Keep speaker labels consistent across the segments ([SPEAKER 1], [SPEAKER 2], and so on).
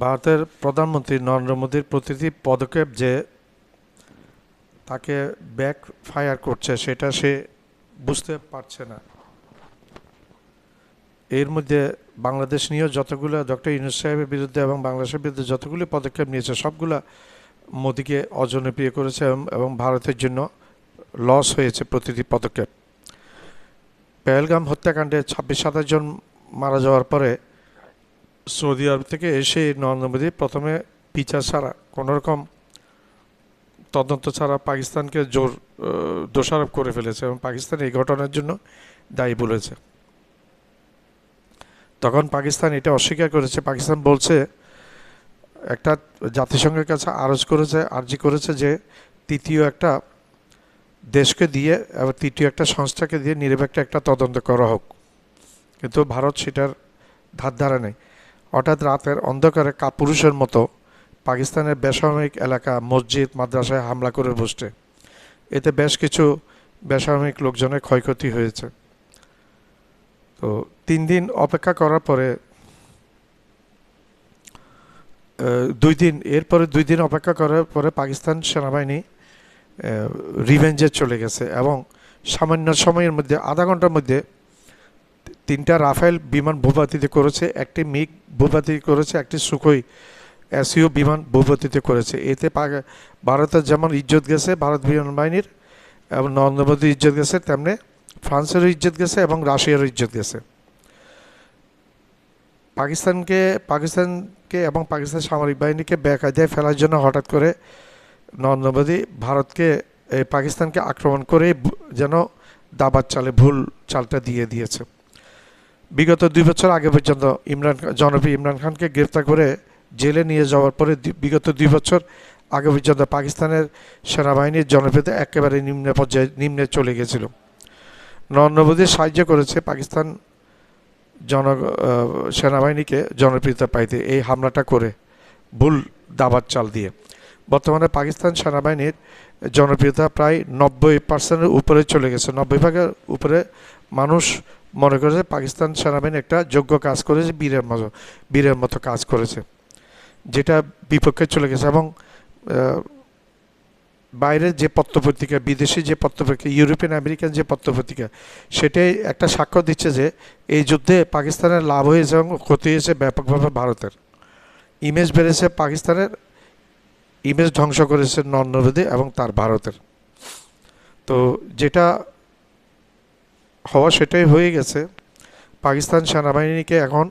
[SPEAKER 1] ভারতের প্রধানমন্ত্রী নরেন্দ্র মোদীর প্রতিটি পদক্ষেপ যে তাকে ব্যাক ফায়ার করছে, সেটা সে বুঝতে পারছে না। এর মধ্যে বাংলাদেশ নিয়েও যতগুলো ডক্টর ইউনুস সাহেবের বিরুদ্ধে এবং বাংলাদেশের বিরুদ্ধে যতগুলো পদক্ষেপ নিয়েছে, সবগুলা মোদীকে অজনপ্রিয় করেছে এবং- ভারতের জন্য লস হয়েছে প্রতিটি পদক্ষেপ। পেহেলগাম হত্যাকাণ্ডে ছাব্বিশ সাতাশ জন মারা যাওয়ার পরে সৌদি আরব থেকে এসে নরেন্দ্র মোদী প্রথমে বিচার ছাড়া, কোনোরকম তদন্ত ছাড়া পাকিস্তানকে জোর দোষারোপ করে ফেলেছে এবং পাকিস্তান এই ঘটনার জন্য দায়ী বলেছে। তখন পাকিস্তান এটা অস্বীকার করেছে। পাকিস্তান বলছে, একটা জাতিসংঘের কাছে আরজ করেছে, আর্জি করেছে যে তৃতীয় একটা দেশকে দিয়ে এবং তৃতীয় একটা সংস্থাকে দিয়ে নিরপেক্ষ একটা তদন্ত করা হোক। কিন্তু ভারত সেটার ধার ধারা নেই। হঠাৎ রাতের অন্ধকারে কাপুরুষের মতো পাকিস্তানের বেসামরিক এলাকা মসজিদ, মাদ্রাসায় হামলা করে বসছে। এতে বেশ কিছু বেসামরিক লোকজনের ক্ষয়ক্ষতি হয়েছে। তো তিন দিন অপেক্ষা করার পরে দুই দিন, এরপরে দুই দিন অপেক্ষা করার পরে পাকিস্তান সেনাবাহিনী রিভেঞ্জে চলে গেছে এবং সামান্য সময়ের মধ্যে, আধা ঘণ্টার মধ্যে তিনটা রাফেল বিমান ভূপাতিত করেছে, একটি মিগ ভূপাতিত করেছে, একটি সুখই এসইউ বিমান ভূপাতিত করেছে। এতে ভারতের যেমন ইজ্জত গেছে, ভারত বিমান বাহিনীর এবং নরেন্দ্র মোদীর ইজ্জত গেছে, তেমনি ফ্রান্সেরও ইজ্জত গেছে এবং রাশিয়ারও ইজ্জত গেছে। পাকিস্তানকে পাকিস্তানকে এবং পাকিস্তান সামরিক বাহিনীকে বেকায়দায় ফেলার জন্য হঠাৎ করে নরেন্দ্র মোদী ভারতকে পাকিস্তানকে আক্রমণ করে যেন দাবার চালে ভুল চালটা দিয়ে দিয়েছে। বিগত দুই বছর আগে পর্যন্ত ইমরান জনপ্রিয় ইমরান খানকে গ্রেফতার করে জেলে নিয়ে যাওয়ার পরে বিগত দুই বছর আগে পর্যন্ত পাকিস্তানের সেনাবাহিনীর জনপ্রিয়তা একেবারে নিম্ন পর্যায়ে, নিম্নে চলে গেছিল। নরেন্দ্র সাহায্য করেছে পাকিস্তান জন সেনাবাহিনীকে জনপ্রিয়তা পাইতে এই হামলাটা করে ভুল দাবার চাল দিয়ে। বর্তমানে পাকিস্তান সেনাবাহিনীর জনপ্রিয়তা প্রায় নব্বই পার্সেন্টের উপরে চলে গেছে। নব্বই ভাগের উপরে মানুষ মনে করেছে পাকিস্তান সেনাবাহিনী একটা যোগ্য কাজ করেছে, বীরের মতো বীরের মতো কাজ করেছে, যেটা বিপক্ষে চলে গেছে এবং বাইরের যে পত্রপত্রিকা, বিদেশি যে পত্রপত্রিকা, ইউরোপিয়ান আমেরিকান যে পত্রপত্রিকা, সেটাই একটা সাক্ষ্য দিচ্ছে যে এই যুদ্ধে পাকিস্তানের লাভ হয়েছে এবং ক্ষতি হয়েছে ব্যাপকভাবে ভারতের। ইমেজ বেড়েছে পাকিস্তানের, ইমেজ ধ্বংস করেছে নরেন্দ্র এবং তার ভারতের। তো যেটা হওয়া সেটাই হয়ে গেছে। পাকিস্তান সেনাবাহিনীকে এখন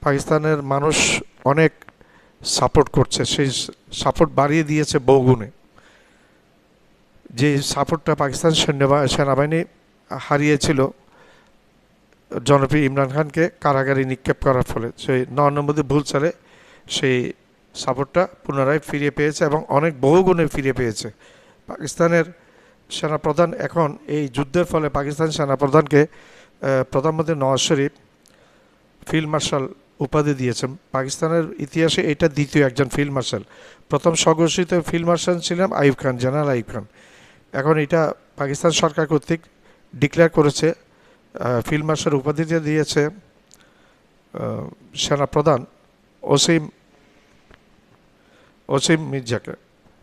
[SPEAKER 1] পাকিস্তানের মানুষ অনেক সাপোর্ট করছে। সেই সাপোর্ট বাড়িয়ে দিয়েছে বহুগুণে। যে সাপোর্টটা পাকিস্তান সেনাবাহিনী হারিয়েছিল, জনপ্রিয় ইমরান খানকে কারাগারে নিক্ষেপ করার ফলে। সেই নরেন্দ্র মোদী ভুল চালে, সেই সাপোর্টটা পুনরায় ফিরে পেয়েছে এবং অনেক বহুগুণে ফিরে পেয়েছে। পাকিস্তানের সেনাপ্রধান এখন এই যুদ্ধের ফলে পাকিস্তান সেনাপ্রধানকে প্রধানমন্ত্রী নওয়াজ শরীফ ফিল্ড মার্শাল উপাধি দিয়েছেন। পাকিস্তানের ইতিহাসে এটা দ্বিতীয় একজন ফিল্ড মার্শাল। প্রথম স্বঘোষিত ফিল্ড মার্শাল ছিলেন আইব খান, জেনারেল আইব খান। এখন এটা পাকিস্তান সরকার কর্তৃক ডিক্লেয়ার করেছে ফিল্ড মার্শাল উপাধিতে দিয়েছে সেনাপ্রধান ওসিম অসীম মির্জাকে,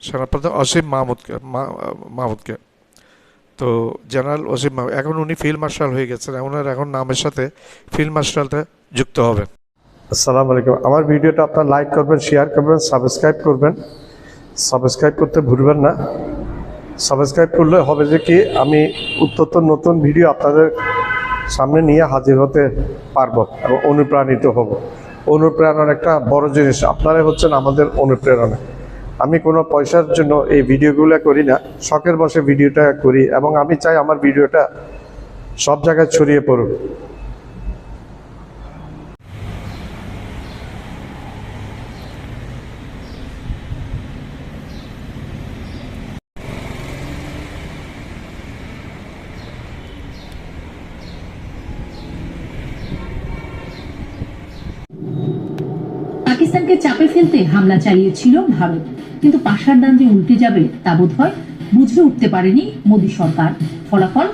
[SPEAKER 1] সেনাপ্রধান অসীম মাহমুদকে মাহমুদকে। তো জেনারেল মাহমুদ, এখন উনি ফিল্ড মার্শাল হয়ে গেছেন, ওনার এখন নামের সাথে ফিল্ড মার্শালটা যুক্ত হবে। আসসালামু আলাইকুম। আমার ভিডিওটা আপনার লাইক করবেন শেয়ার করবেন সাবস্ক্রাইব করবেন। সাবস্ক্রাইব করতে ভুলবেন না। সাবস্ক্রাইব করলে হবে যে কি, আমি উত্তর নতুন ভিডিও আপনাদের সামনে নিয়ে হাজির হতে পারব এবং অনুপ্রাণিত হব। অনুপ্রেরণার একটা বড় জিনিস, আপনারাই হচ্ছেন আমাদের অনুপ্রেরণা। আমি কোনো পয়সার জন্য এই ভিডিওগুলো করি না। শখের বসে ভিডিওটা করি এবং আমি চাই আমার ভিডিওটা সব জায়গায় ছড়িয়ে পড়ুক।
[SPEAKER 2] পাকিস্তানকে চাপে ফেলতে হামলা চালিয়েছিল ভারত। কিন্তু পাশার দান যে উল্টে যাবে তা বোধ হয় বুঝে উঠতে পারেনি মোদী সরকার। ফলাফল,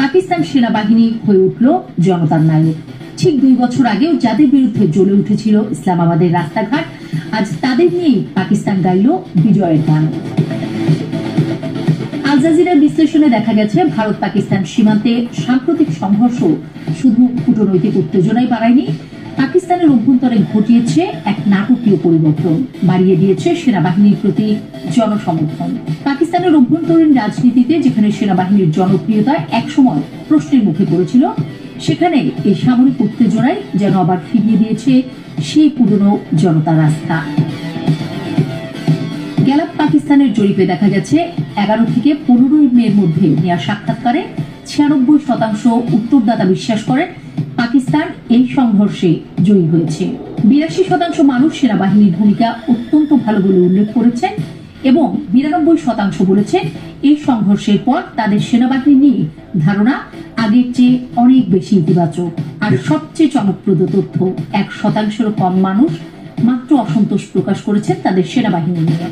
[SPEAKER 2] পাকিস্তান সেনাবাহিনী হয়ে উঠল জনতার নায়ক। ঠিক দুই বছর আগেও যাদের বিরুদ্ধে জ্বলে উঠেছিল ইসলামাবাদের রাস্তাঘাট, আজ তাদের নিয়েই পাকিস্তান গাইল বিজয়ের গান। আল জাজিরার বিশ্লেষণে দেখা গেছে ভারত পাকিস্তান সীমান্তে সাম্প্রতিক সংঘর্ষ শুধু কূটনৈতিক উত্তেজনাই বাড়ায়নি পাকিস্তানের অভ্যন্তরে ঘটিয়েছে এক নাটকীয় পরিবর্তন। বাড়িয়ে দিয়েছে সেনাবাহিনীর প্রতি জনসমর্থন। পাকিস্তানের অভ্যন্তরীণ রাজনীতিতে যেখানে সেনাবাহিনীর জনপ্রিয়তা একসময় প্রশ্নের মুখে পড়েছিল, সেখানে এই সামরিক উত্তেজনায় যেন আবার ফিরিয়ে দিয়েছে সেই পুরনো জনতা রাস্তা গ্যালাপ পাকিস্তানের জরিপে দেখা গেছে, এগারো থেকে পনেরোই মের মধ্যে নেওয়া সাক্ষাৎকারে ছিয়ানব্বই শতাংশ উত্তরদাতা বিশ্বাস করেন পাকিস্তান এই সংঘর্ষে জয়ী হয়েছে। বিরাশি শতাংশ মানুষ সেনাবাহিনীর ভূমিকা অত্যন্ত ভালো বলে উল্লেখ করেছেন এবং বিরানব্বই শতাংশ বলেছেন এই সংঘর্ষের পর তাদের সেনাবাহিনী নিয়ে ধারণা আগের চেয়ে অনেক বেশি ইতিবাচক। আর সবচেয়ে চমকপ্রদ তথ্য, এক শতাংশেরও কম মানুষ মাত্র অসন্তোষ প্রকাশ করেছেন তাদের সেনাবাহিনী নিয়ে।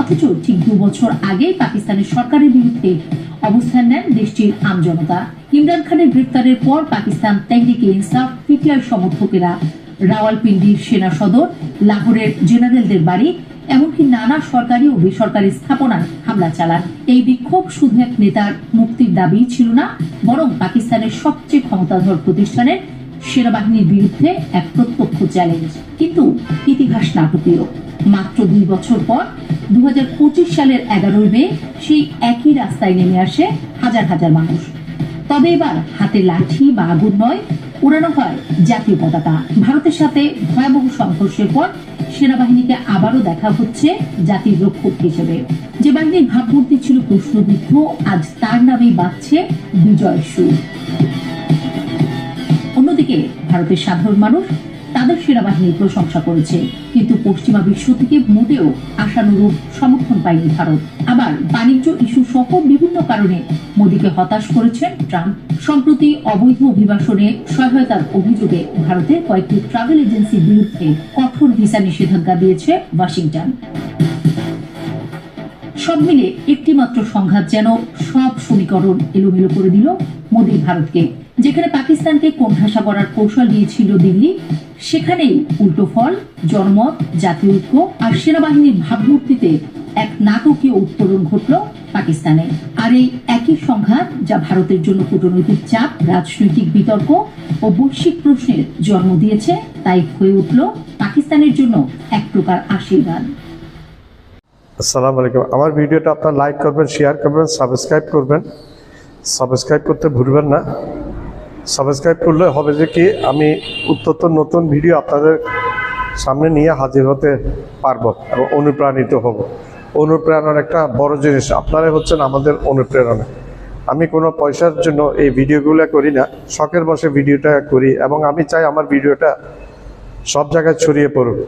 [SPEAKER 2] অথচ ঠিক দু বছর আগেই পাকিস্তানের সরকারের বিরুদ্ধে অবস্থান নেন দেশটির আমজনতা ইমরান খানের গ্রেপ্তারের পর পাকিস্তান তেহরিকে ইনসাফ পিটিআই সমর্থকেরা রাওয়ালপিন্ডির সেনা সদর, লাহোরের জেনারেলদের বাড়ি এমনকি নানা সরকারি ও বেসরকারি স্থাপনায় হামলা চালান। এই বিক্ষোভ শুধু এক নেতার মুক্তির দাবি ছিল না, বরং পাকিস্তানের সবচেয়ে ক্ষমতাধর প্রতিষ্ঠানের সেনাবাহিনীর বিরুদ্ধে এক প্রত্যক্ষ চ্যালেঞ্জ কিন্তু ইতিহাস নাটকীয়। মাত্র দুই বছর পর দু সালের এগারোই মে সেই একই রাস্তায় নেমে আসে হাজার হাজার মানুষ। তবে এবার হাতে লাঠি বা আগুন নয়, উড়ানো হয় জাতীয় পতাকা। ভারতের সাথে ভয়াবহ সংঘর্ষের পর সেনাবাহিনীকে আবারও দেখা হচ্ছে জাতির রক্ষক হিসেবে। যে বাহিনীর ভাবমূর্তি ছিল প্রশ্নবিদ্ধ আজ তার নামেই বাজছে বিজয় সুর। অন্যদিকে ভারতের সাধারণ মানুষ তাদের সেনাবাহিনীর প্রশংসা করেছে। কিন্তু পশ্চিমা বিশ্ব থেকে মোটেও আশানুরূপ সমর্থন পায়নি ভারত। আবার বাণিজ্য ইস্যু সহ বিভিন্ন কারণে মোদীকে হতাশ করেছেন ট্রাম্প। সম্প্রতি অবৈধ অভিবাসনে সহায়তার অভিযোগে ভারতের কয়েকটি ট্রাভেল এজেন্সির বিরুদ্ধে কঠোর ভিসা নিষেধাজ্ঞা দিয়েছে ওয়াশিংটন। সব মিলে একটি মাত্র সংঘাত যেন সব সমীকরণ এলোমেলো করে দিল মোদী ভারতকে, যেখানে পাকিস্তানকে কোণঠাসা করার কৌশল দিয়েছিল দিল্লি। সেখানেই উল্টো ফল, জনমত, জাতীয় ঐক্য আর সেনাবাহিনীর ভাবমূর্তিতে এক নাটকীয় উত্তরণ ঘটল পাকিস্তানে। আর এই একই সংঘাত যা ভারতের জন্য কূটনৈতিক চাপ, রাজনৈতিক বিতর্ক ও বৈশ্বিক প্রশ্নের জন্ম দিয়েছে, তাই হয়ে উঠল পাকিস্তানের জন্য এক প্রকার আশীর্বাদ।
[SPEAKER 1] আসসালামু আলাইকুম। আমার ভিডিওটা আপনার লাইক করবেন শেয়ার করবেন সাবস্ক্রাইব করবেন। সাবস্ক্রাইব করতে ভুলবেন না। সাবস্ক্রাইব করলে হবে যে কি আমি উত্তর নতুন ভিডিও আপনাদের সামনে নিয়ে হাজির হতে পারব এবং অনুপ্রাণিত হব। অনুপ্রেরণার একটা বড় জিনিস, আপনারাই হচ্ছেন আমাদের অনুপ্রেরণা। আমি কোনো পয়সার জন্য এই ভিডিওগুলো করি না, শখের বসে ভিডিওটা করি এবং আমি চাই আমার ভিডিওটা সব জায়গায় ছড়িয়ে পড়ুক।